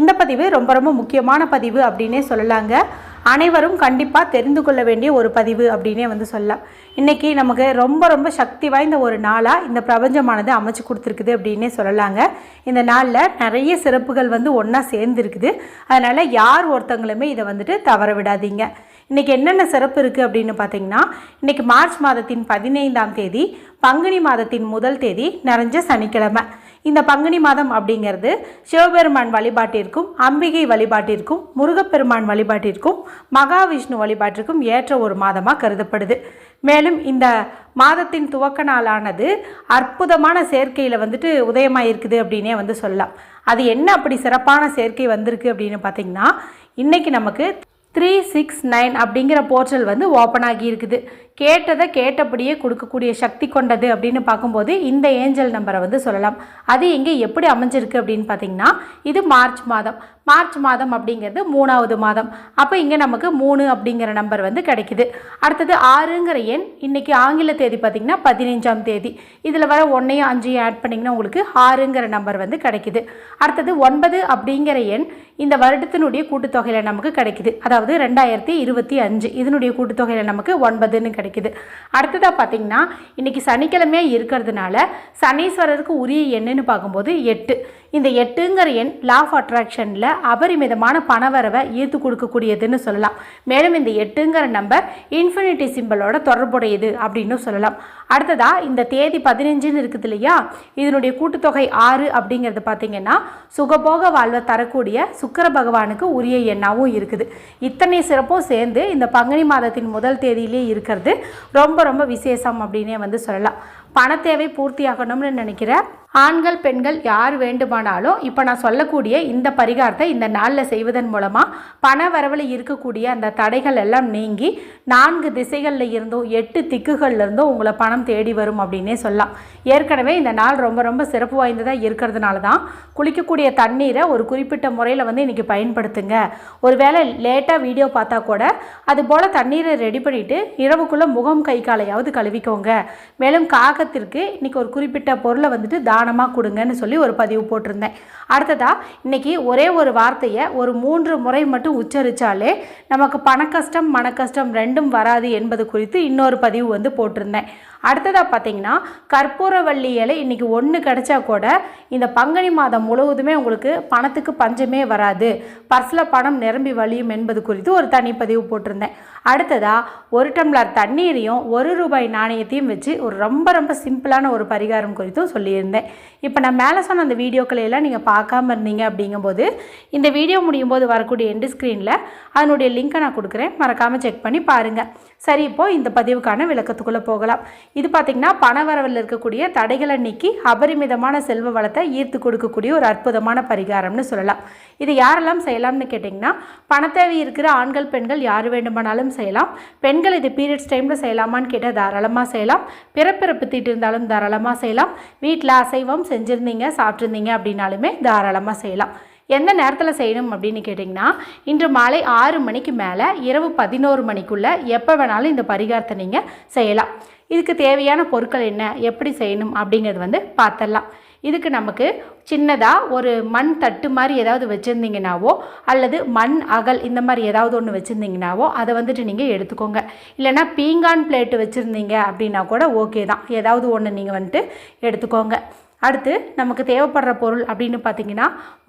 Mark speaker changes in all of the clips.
Speaker 1: இந்த பதிவு ரொம்ப ரொம்ப முக்கியமான பதிவு அப்படின்னே சொல்லலாங்க. அனைவரும் கண்டிப்பாக தெரிந்து கொள்ள வேண்டிய ஒரு பதிவு அப்படின்னே வந்து சொல்லலாம். இன்றைக்கி நமக்கு ரொம்ப ரொம்ப சக்தி வாய்ந்த ஒரு நாளாக இந்த பிரபஞ்சமானது அமைச்சு கொடுத்துருக்குது அப்படின்னே சொல்லலாங்க. இந்த நாளில் நிறைய சிறப்புகள் வந்து ஒன்றா சேர்ந்துருக்குது. அதனால் யார் ஒருத்தங்களுமே இதை வந்துட்டு தவற விடாதீங்க. இன்றைக்கி என்னென்ன சிறப்பு இருக்குது அப்படின்னு பார்த்தீங்கன்னா இன்றைக்கி மார்ச் மாதத்தின் பதினைந்தாம் தேதி பங்குனி மாதத்தின் முதல் தேதி நிறைஞ்ச சனிக்கிழமை. இந்த பங்குனி மாதம் அப்படிங்கிறது சிவபெருமான் வழிபாட்டிற்கும் அம்பிகை வழிபாட்டிற்கும் முருகப்பெருமான் வழிபாட்டிற்கும் மகாவிஷ்ணு வழிபாட்டிற்கும் ஏற்ற ஒரு மாதமாக கருதப்படுது. மேலும் இந்த மாதத்தின் துவக்க நாளானது அற்புதமான சேர்க்கையில் வந்துட்டு உதயமாக இருக்குது அப்படின்னே வந்து சொல்லலாம். அது என்ன அப்படி சிறப்பான சேர்க்கை வந்திருக்கு அப்படின்னு பார்த்தீங்கன்னா இன்றைக்கி நமக்கு த்ரீ சிக்ஸ் நைன் அப்படிங்கிற போர்ட்டல் வந்து ஓப்பன் ஆகி இருக்குது. கேட்டதை கேட்டபடியே கொடுக்கக்கூடிய சக்தி கொண்டது அப்படின்னு பார்க்கும்போது இந்த ஏஞ்சல் நம்பரை வந்து சொல்லலாம். அது இங்கே எப்படி அமைஞ்சிருக்கு அப்படின்னு பார்த்தீங்கன்னா இது மார்ச் மாதம். மார்ச் மாதம் அப்படிங்கிறது மூணாவது மாதம். அப்போ இங்கே நமக்கு மூணு அப்படிங்கிற நம்பர் வந்து கிடைக்குது. அடுத்தது ஆறுங்கிற எண் இன்றைக்கி ஆங்கில தேதி பார்த்திங்கன்னா பதினைஞ்சாம் தேதி. இதில் வர ஒன்றையும் அஞ்சையும் ஆட் பண்ணிங்கன்னா உங்களுக்கு ஆறுங்கிற நம்பர் வந்து கிடைக்குது. அடுத்தது ஒன்பது அப்படிங்கிற எண் இந்த வருடத்தினுடைய கூட்டுத்தொகையில் நமக்கு கிடைக்குது. அதாவது ரெண்டாயிரத்தி இருபத்தி அஞ்சு. இதனுடைய கூட்டுத்தொகையில் நமக்கு ஒன்பதுன்னு கிடைக்குது. அடுத்ததாக பார்த்தீங்கன்னா இன்றைக்கி சனிக்கிழமையாக இருக்கிறதுனால சனீஸ்வரருக்கு உரிய எண்ணுன்னு பார்க்கும்போது எட்டு. இந்த எட்டுங்கிற எண் லா ஆஃப் அட்ராக்ஷனில் அபரிமிதமான பணவரவை ஈர்த்து கொடுக்கக்கூடியதுன்னு சொல்லலாம். மேலும் இந்த எட்டுங்கிற நம்பர் இன்ஃபினிட்டி சிம்பிளோட தொடர்புடையது அப்படின்னு சொல்லலாம். அடுத்ததாக இந்த தேதி பதினஞ்சுன்னு இருக்குது இல்லையா? இதனுடைய கூட்டுத்தொகை ஆறு அப்படிங்கிறது பார்த்தீங்கன்னா சுகபோக வாழ்வை தரக்கூடிய சுக்கர பகவானுக்கு உரிய எண்ணாகவும் இருக்குது. இத்தனை சிறப்பும் சேர்ந்து இந்த பங்குனி மாதத்தின் முதல் தேதியிலே இருக்கிறது. ரொம்ப ரொம்ப விசேஷம் அப்படின்னே வந்து சொல்லலாம். பண தேவை பூர்த்தியாகணும்னு நினைக்கிற ஆண்கள் பெண்கள் யார் வேண்டுமானாலும் இப்போ நான் சொல்லக்கூடிய இந்த பரிகாரத்தை இந்த நாளில் செய்வதன் மூலமாக பண வரவில் இருக்கக்கூடிய அந்த தடைகள் எல்லாம் நீங்கி நான்கு திசைகளில் இருந்தும் எட்டு திக்குகளில் இருந்தும் உங்களை பணம் தேடி வரும் அப்படின்னே சொல்லலாம். ஏற்கனவே இந்த நாள் ரொம்ப ரொம்ப சிறப்பு வாய்ந்ததாக இருக்கிறதுனால தான் குளிக்கக்கூடிய தண்ணீரை ஒரு குறிப்பிட்ட முறையில் வந்து இன்றைக்கி பயன்படுத்துங்க. ஒருவேளை லேட்டாக வீடியோ பார்த்தா கூட அது போல் தண்ணீரை ரெடி பண்ணிவிட்டு இரவுக்குள்ளே முகம் கை காலையாவது கழுவிக்கோங்க. மேலும் காகத்திற்கு இன்றைக்கி ஒரு குறிப்பிட்ட பொருளை வந்துட்டு தானமாக கொடுங்கன்னு சொல்லி ஒரு பதிவு போட்டிருந்தேன். அடுத்ததாக இன்றைக்கி ஒரே ஒரு வார்த்தையை ஒரு மூன்று முறை மட்டும் உச்சரித்தாலே நமக்கு பணக்கஷ்டம் மனக்கஷ்டம் ரெண்டும் வராது என்பது குறித்து இன்னொரு பதிவு வந்து போட்டிருந்தேன். அடுத்ததாக பார்த்தீங்கன்னா கற்பூரவள்ளி இலை இன்றைக்கி ஒன்று கிடைச்சா கூட இந்த பங்குனி மாதம் முழுவதுமே உங்களுக்கு பணத்துக்கு பஞ்சமே வராது. பர்ஸில் பணம் நிரம்பி வழியும் என்பது குறித்து ஒரு தனி பதிவு போட்டிருந்தேன். அடுத்ததாக ஒரு டம்ளர் தண்ணீரையும் ஒரு ரூபாய் நாணயத்தையும் வச்சு ஒரு ரொம்ப ரொம்ப சிம்பிளான ஒரு பரிகாரம் குறித்தும் சொல்லியிருந்தேன். இப்போ நான் மேலே சொன்ன அந்த வீடியோக்களை எல்லாம் நீங்கள் பார்க்காம இருந்தீங்க அப்படிங்கும்போது இந்த வீடியோ முடியும் போது வரக்கூடிய எண்டு ஸ்க்ரீனில் அதனுடைய லிங்க்கை நான் கொடுக்குறேன். மறக்காமல் செக் பண்ணி பாருங்கள் சரி இப்போது இந்த பதிவுக்கான விளக்கத்துக்குள்ளே போகலாம். இது பார்த்திங்கன்னா பணவரவில் இருக்கக்கூடிய தடைகளை நீக்கி அபரிமிதமான செல்வ வளத்தை ஈர்த்து கொடுக்கக்கூடிய ஒரு அற்புதமான பரிகாரம்னு சொல்லலாம். இது யாரெல்லாம் செய்யலாம்னு கேட்டிங்கன்னா பணத்தேவை இருக்கிற ஆண்கள் பெண்கள் யார் வேண்டுமானாலும் செய்யலாம். பெண்கள் இது பீரியட்ஸ் டைமில் செய்யலாமான்னு கேட்டால் தாராளமாக செய்யலாம். பிறப்பிறப்பு தீட்டு இருந்தாலும் தாராளமாக செய்யலாம். வீட்டில் அசைவம் செஞ்சுருந்தீங்க சாப்பிட்ருந்தீங்க அப்படின்னாலுமே தாராளமாக செய்யலாம். எந்த நேரத்தில் செய்யணும் அப்படின்னு கேட்டிங்கன்னா இன்று மாலை ஆறு மணிக்கு மேலே இரவு பதினோரு மணிக்குள்ளே எப்போ வேணாலும் இந்த பரிகாரத்தை நீங்கள் செய்யலாம். இதுக்கு தேவையான பொருட்கள் என்ன? எப்படி செய்யணும்? அப்படிங்கிறது வந்து பார்த்துடலாம் இதுக்கு நமக்கு சின்னதாக ஒரு மண் தட்டு மாதிரி ஏதாவது வச்சுருந்தீங்கனாவோ அல்லது மண் அகல் இந்த மாதிரி ஏதாவது ஒன்று வச்சுருந்தீங்கனாவோ அதை வந்துட்டு நீங்கள் எடுத்துக்கோங்க. இல்லைனா பீங்கான் பிளேட்டு வச்சுருந்தீங்க அப்படின்னா கூட ஓகே தான். ஏதாவது ஒன்று நீங்கள் வந்துட்டு எடுத்துக்கோங்க. அடுத்து நமக்கு தேவைப்படுற பொருள் அப்படின்னு பார்த்தீங்கன்னா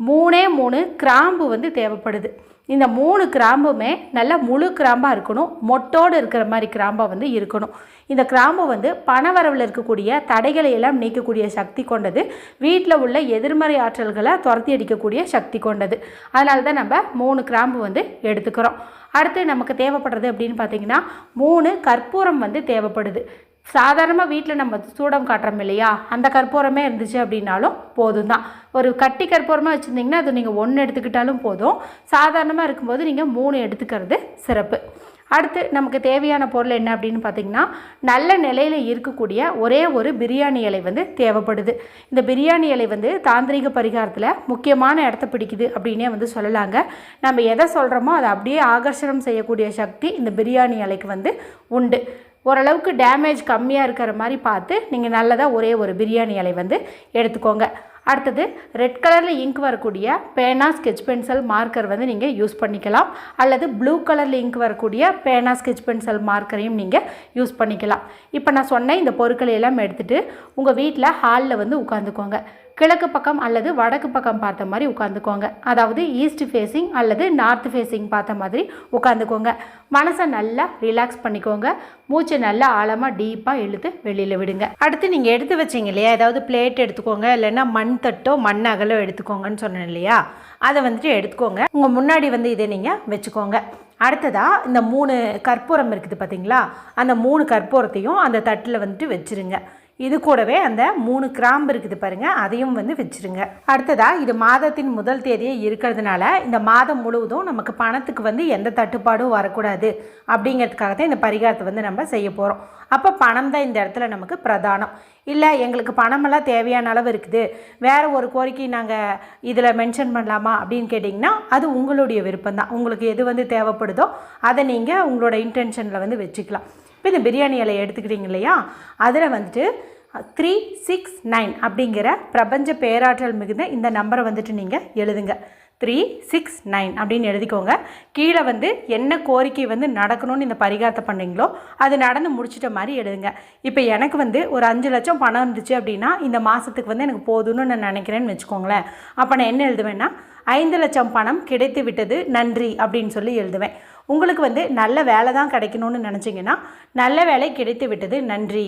Speaker 1: மூணே மூணு கிராம்பு வந்து தேவைப்படுது. இந்த மூணு கிராம்புமே நல்ல முழு கிராம்பாக இருக்கணும். மொட்டோடு இருக்கிற மாதிரி கிராம்பாக வந்து இருக்கணும். இந்த கிராம்பு வந்து பணவரவில் இருக்கக்கூடிய தடைகளை எல்லாம் நீக்கக்கூடிய சக்தி கொண்டது. வீட்டில் உள்ள எதிர்மறை ஆற்றல்களை துரத்தி அடிக்கக்கூடிய சக்தி கொண்டது. அதனால தான் நம்ம மூணு கிராம்பு வந்து எடுத்துக்கிறோம். அடுத்து நமக்கு தேவைப்படுறது அப்படின்னு பார்த்தீங்கன்னா மூணு கற்பூரம் வந்து தேவைப்படுது. சாதாரணமாக வீட்டில் நம்ம சூடம் காட்டுறோம் இல்லையா? அந்த கற்பூரமே இருந்துச்சு அப்படின்னாலும் போதும் தான் ஒரு கட்டி கற்பூரமாக வச்சுருந்தீங்கன்னா அது நீங்கள் ஒன்று எடுத்துக்கிட்டாலும் போதும். சாதாரணமாக இருக்கும்போது நீங்கள் மூணு எடுத்துக்கிறது சிறப்பு. அடுத்து நமக்கு தேவையான பொருள் என்ன அப்படின்னு பார்த்தீங்கன்னா நல்ல நிலையில் இருக்கக்கூடிய ஒரே ஒரு பிரியாணி இலை வந்து தேவைப்படுது. இந்த பிரியாணி இலை வந்து தாந்திரிக பரிகாரத்தில் முக்கியமான இடத்த பிடிக்குது அப்படின்னே வந்து சொல்லலாங்க. நம்ம எதை சொல்கிறோமோ அதை அப்படியே ஆகர்ஷணம் செய்யக்கூடிய சக்தி இந்த பிரியாணி இலைக்கு வந்து உண்டு. ஓரளவுக்கு டேமேஜ் கம்மியாக இருக்கிற மாதிரி பார்த்து நீங்கள் நல்லதாக ஒரே ஒரு பிரியாணி இலை வந்து எடுத்துக்கோங்க. அடுத்தது ரெட் கலரில் இங்க் வரக்கூடிய பேனா ஸ்கெச் பென்சில் மார்க்கர் வந்து நீங்கள் யூஸ் பண்ணிக்கலாம். அல்லது ப்ளூ கலரில் இங்க் வரக்கூடிய பேனா ஸ்கெச் பென்சில் மார்க்கரையும் நீங்கள் யூஸ் பண்ணிக்கலாம். இப்போ நான் சொன்ன இந்த பொருட்களை எல்லாம் எடுத்துகிட்டு உங்கள் வீட்டில் ஹாலில் வந்து உட்காந்துக்கோங்க கிழக்கு பக்கம் அல்லது வடக்கு பக்கம் பார்த்த மாதிரி உட்காந்துக்கோங்க அதாவது ஈஸ்ட் ஃபேஸிங் அல்லது நார்த் ஃபேஸிங் பார்த்த மாதிரி உட்காந்துக்கோங்க மனசை நல்லா ரிலாக்ஸ் பண்ணிக்கோங்க. மூச்சை நல்லா ஆழமாக டீப்பாக இழுத்து வெளியில் விடுங்க. அடுத்து நீங்கள் எடுத்து வச்சிங்க இல்லையா? ஏதாவது பிளேட் எடுத்துக்கோங்க. இல்லைன்னா மண் தட்டோ மண் அகலோ எடுத்துக்கோங்கன்னு சொன்னேன் இல்லையா? அதை வந்துட்டு எடுத்துக்கோங்க. உங்கள் முன்னாடி வந்து இதை நீங்கள் வச்சுக்கோங்க. அடுத்ததாக இந்த மூணு கற்பூரம் இருக்குது பார்த்தீங்களா அந்த மூணு கற்பூரத்தையும் அந்த தட்டில் வந்துட்டு வச்சுருங்க. இது கூடவே அந்த மூணு கிராம்பு இருக்குது பாருங்கள் அதையும் வந்து வச்சுருங்க. அடுத்ததாக இது மாதத்தின் முதல் தேதியே இருக்கிறதுனால இந்த மாதம் முழுவதும் நமக்கு பணத்துக்கு வந்து எந்த தட்டுப்பாடும் வரக்கூடாது அப்படிங்கிறதுக்காக தான் இந்த பரிகாரத்தை வந்து நம்ம செய்ய போகிறோம் அப்போ பணம் தான் இந்த இடத்துல நமக்கு பிரதானம். இல்லை எங்களுக்கு பணமெல்லாம் தேவையான அளவு இருக்குது. வேறு ஒரு கோரிக்கை நாங்கள் இதில் மென்ஷன் பண்ணலாமா அப்படின்னு கேட்டிங்கன்னா அது உங்களுடைய விருப்பம் தான் உங்களுக்கு எது வந்து தேவைப்படுதோ அதை நீங்கள் உங்களோட இன்டென்ஷனில் வந்து வச்சுக்கலாம். இப்போ இந்த பிரியாணி இலையை எடுத்துக்கிட்டீங்க இல்லையா? அதில் வந்துட்டு த்ரீ சிக்ஸ் நைன் அப்படிங்கிற பிரபஞ்ச பேராற்றல் மிகுந்த இந்த நம்பரை வந்துட்டு நீங்கள் எழுதுங்க. த்ரீ சிக்ஸ் நைன் அப்படின்னு எழுதிக்கோங்க. கீழே வந்து என்ன கோரிக்கை வந்து நடக்கணும்னு இந்த பரிகாரத்தை பண்ணீங்களோ அது நடந்து முடிச்சிட்ட மாதிரி எழுதுங்க. இப்போ எனக்கு வந்து ஒரு அஞ்சு லட்சம் பணம் இருந்துச்சு அப்படின்னா இந்த மாதத்துக்கு வந்து எனக்கு போதும்னு நான் நினைக்கிறேன்னு வச்சுக்கோங்களேன். அப்போ நான் என்ன எழுதுவேன்னா ஐந்து லட்சம் பணம் கிடைத்து விட்டது நன்றி அப்படின்னு சொல்லி எழுதுவேன். உங்களுக்கு வந்து நல்ல வேலை தான் கிடைக்கணும்னு நினச்சிங்கன்னா நல்ல வேலை கிடைத்து விட்டது. நன்றி.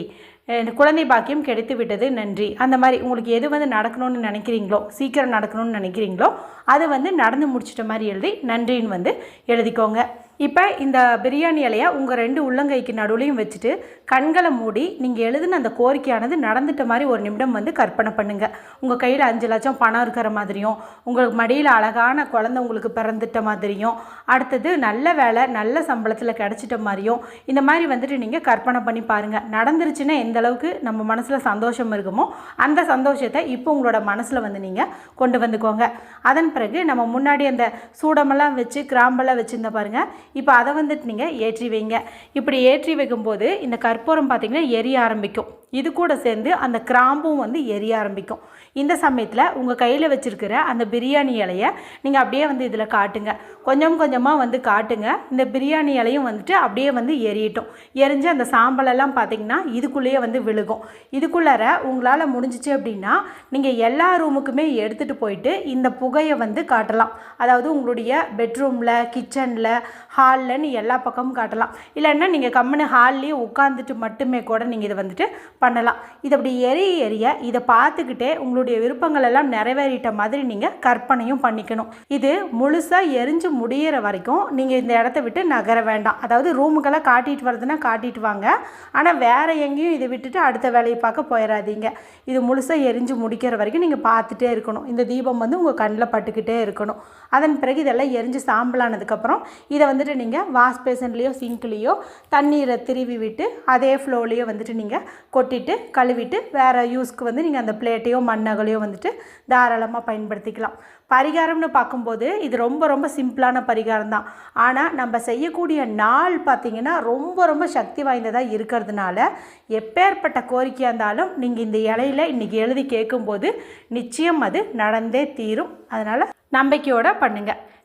Speaker 1: குழந்தை பாக்கியம் கிடைத்து விட்டது நன்றி. அந்த மாதிரி உங்களுக்கு எது வந்து நடக்கணும்னு நினைக்கிறீங்களோ சீக்கிரம் நடக்கணும்னு நினைக்கிறீங்களோ அது வந்து நடந்து முடிச்சிட்ட மாதிரி எழுதி நன்றின்னு வந்து எழுதிக்கோங்க. இப்போ இந்த பிரியாணி இலையை உங்கள் ரெண்டு உள்ளங்கைக்கு நடுவுலையும் வச்சுட்டு கண்களை மூடி நீங்கள் எழுதின அந்த கோரிக்கையானது நடந்துட்ட மாதிரி ஒரு நிமிடம் வந்து கற்பனை பண்ணுங்கள் உங்கள் கையில் அஞ்சு லட்சம் பணம் இருக்கிற மாதிரியும் உங்களுக்கு மடியில் அழகான குழந்தை உங்களுக்கு பிறந்துட்ட மாதிரியும் அடுத்தது நல்ல வேலை நல்ல சம்பளத்தில் கிடச்சிட்ட மாதிரியும் இந்த மாதிரி வந்துட்டு நீங்கள் கற்பனை பண்ணி பாருங்கள் நடந்துருச்சுன்னா எந்த அளவுக்கு நம்ம மனசில் சந்தோஷம் இருக்குமோ அந்த சந்தோஷத்தை இப்போ உங்களோட மனசில் வந்து நீங்கள் கொண்டு வந்துக்கோங்க. அதன் பிறகு நம்ம முன்னாடி அந்த சூடமெல்லாம் வச்சு கிராம்பெல்லாம் வச்சுருந்த பாருங்கள் இப்போ அதை வந்துட்டு நீங்கள் ஏற்றி வைங்க. இப்படி ஏற்றி வைக்கும்போது இந்த கற்பூரம் பார்த்திங்கன்னா எரிய ஆரம்பிக்கும். இது கூட சேர்ந்து அந்த கிராம்பும் வந்து எரிய ஆரம்பிக்கும். இந்த சமயத்தில் உங்கள் கையில் வச்சுருக்கிற அந்த பிரியாணி இலையை நீங்கள் அப்படியே வந்து இதில் காட்டுங்க. கொஞ்சம் கொஞ்சமாக வந்து காட்டுங்க. இந்த பிரியாணி இலையும் வந்துட்டு அப்படியே வந்து எரியட்டும். எரிஞ்சு அந்த சாம்பலெல்லாம் பார்த்தீங்கன்னா இதுக்குள்ளேயே வந்து விழுகும். இதுக்குள்ளார உங்களால் முடிஞ்சிச்சு அப்படின்னா நீங்கள் எல்லா ரூமுக்குமே எடுத்துகிட்டு போயிட்டு இந்த புகையை வந்து காட்டலாம். அதாவது உங்களுடைய பெட்ரூமில் கிச்சனில் ஹால்லன்னு எல்லா பக்கமும் காட்டலாம். இல்லைன்னா நீங்கள் கம்முன்னு ஹால்லேயே உட்காந்துட்டு மட்டுமே கூட நீங்கள் இதை வந்துட்டு பண்ணலாம். இது அப்படி எரிய எரிய இதை பார்த்துக்கிட்டே உங்களுடைய விருப்பங்கள் எல்லாம் நிறைவேறிட்ட மாதிரி நீங்கள் கற்பனையும் பண்ணிக்கணும். இது முழுசாக எரிஞ்சு முடியிற வரைக்கும் நீங்கள் இந்த இடத்த விட்டு நகர வேண்டாம். அதாவது ரூமுக்கெல்லாம் காட்டிட்டு வரதுன்னா காட்டிட்டு வாங்க. ஆனால் வேறு எங்கேயும் இதை விட்டுட்டு அடுத்த வேலையை பார்க்க போயிடாதீங்க இது முழுசாக எரிஞ்சு முடிக்கிற வரைக்கும் நீங்கள் பார்த்துட்டே இருக்கணும். இந்த தீபம் வந்து உங்கள் கண்ணில் பட்டுக்கிட்டே இருக்கணும். அதன் பிறகு இதெல்லாம் எரிஞ்சு சாம்பலானதுக்கப்புறம் இதை வந்துட்டு நீங்கள் வாஷ் பேசன்லேயோ சிங்க்லேயோ தண்ணீரை திருவி விட்டு அதே ஃப்ளோலேயோ வந்துட்டு நீங்கள் கொட்டிட்டு கழுவிட்டு வேறு யூஸ்க்கு வந்து நீங்கள் அந்த பிளேட்டையோ மண்ணகலையோ வந்துட்டு தாராளமாக பயன்படுத்திக்கலாம். பரிகாரம்னு பார்க்கும்போது இது ரொம்ப ரொம்ப சிம்பிளான பரிகாரம் தான். ஆனால் நம்ம செய்யக்கூடிய நாள் பார்த்திங்கன்னா ரொம்ப ரொம்ப சக்தி வாய்ந்ததாக இருக்கிறதுனால எப்பேற்பட்ட கோரிக்கையாக இருந்தாலும் நீங்கள் இந்த இலையில இன்றைக்கி எழுதி கேட்கும்போது நிச்சயம் அது நடந்தே தீரும். அதனால் நம்பிக்கையோடு பண்ணுங்கள்